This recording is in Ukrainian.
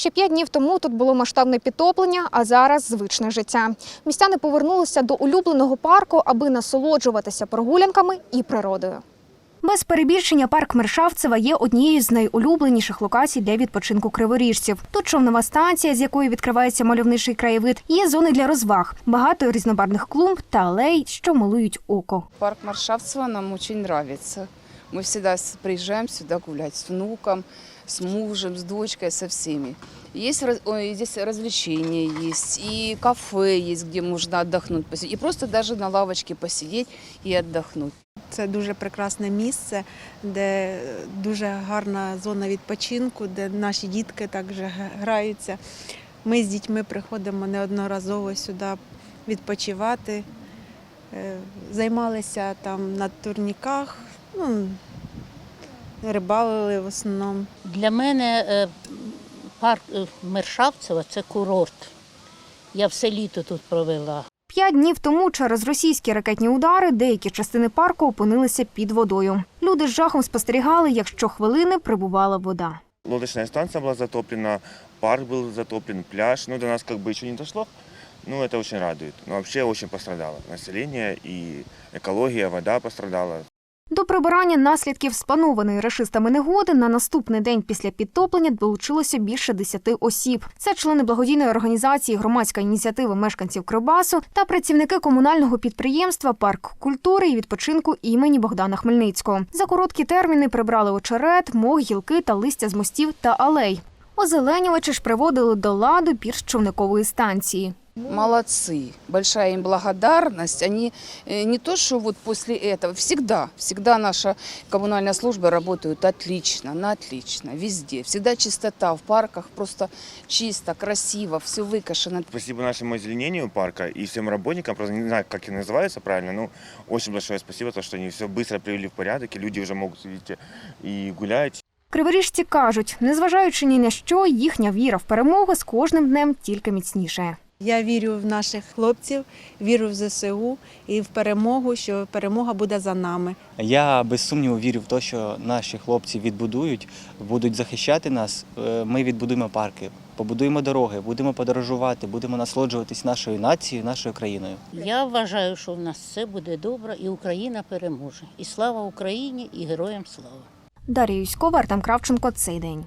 Ще п'ять днів тому тут було масштабне підтоплення, а зараз звичне життя. Містяни повернулися до улюбленого парку, аби насолоджуватися прогулянками і природою. Без перебільшення парк Мершавцева є однією з найулюбленіших локацій для відпочинку криворіжців. Тут човнова станція, з якої відкривається мальовничий краєвид, є зони для розваг, багато різнобарвних клумб та алей, що милують око. Парк Маршавцева нам очень нравится. Мы всегда приезжаем сюда гулять с внуком, с мужем, с дочкой, со всеми. Есть ой, здесь развлечения есть, и кафе есть, где можно отдохнуть, посидеть, и просто даже на лавочке посидеть и отдохнуть. Це дуже прекрасне місце, де дуже гарна зона відпочинку, де наші дітки також граються. Ми з дітьми приходимо неодноразово сюди відпочивати, Е, займалися там на турніках, ну, рибалили в основному. Для мене е, парк е, Мершавцева це курорт. Я все літо тут провела. П'ять днів тому через російські ракетні удари деякі частини парку опинилися під водою. Люди з жахом спостерігали, як щохвилини прибувала вода. Лодочная станция была затоплена, парк был затоплен, пляж. Ну, до нас как бы еще не дошло, но это очень радует. Но вообще очень пострадало население и экология, вода пострадала. До прибирання наслідків спланованої рашистами негоди на наступний день після підтоплення долучилося більше десяти осіб. Це члени благодійної організації Громадська ініціатива мешканців Кривбасу та працівники комунального підприємства Парк культури і відпочинку імені Богдана Хмельницького. За короткі терміни прибрали очерет, мох, гілки та листя з мостів та алей. Озеленювачі ж приводили до ладу пірс човникової станції. Молодцы, большая им благодарность. Они э, не то, что вот после этого, всегда, всегда наша коммунальная служба работает отлично, на отлично, везде. Всегда чистота в парках, просто чисто, красиво, все выкашено. Спасибо нашему озеленению парка и всем работникам, просто не знаю, как они называются правильно, но очень большое спасибо, то, что они все быстро привели в порядок, и люди уже могут, видите, и гулять, Криворіжці кажуть, незважаючи ні на що, їхня віра в перемогу з кожним днем тільки міцнішає. Я вірю в наших хлопців, вірю в ЗСУ і в перемогу, що перемога буде за нами. Я без сумніву вірю в те, що наші хлопці відбудують, будуть захищати нас. Е, Ми відбудуємо парки, побудуємо дороги, будемо подорожувати, будемо насолоджуватись нашою нацією, нашою країною. Я вважаю, що в нас все буде добре і Україна переможе. І слава Україні, і героям слава! Дар'я Юськова, Артем Кравченко. Цей день.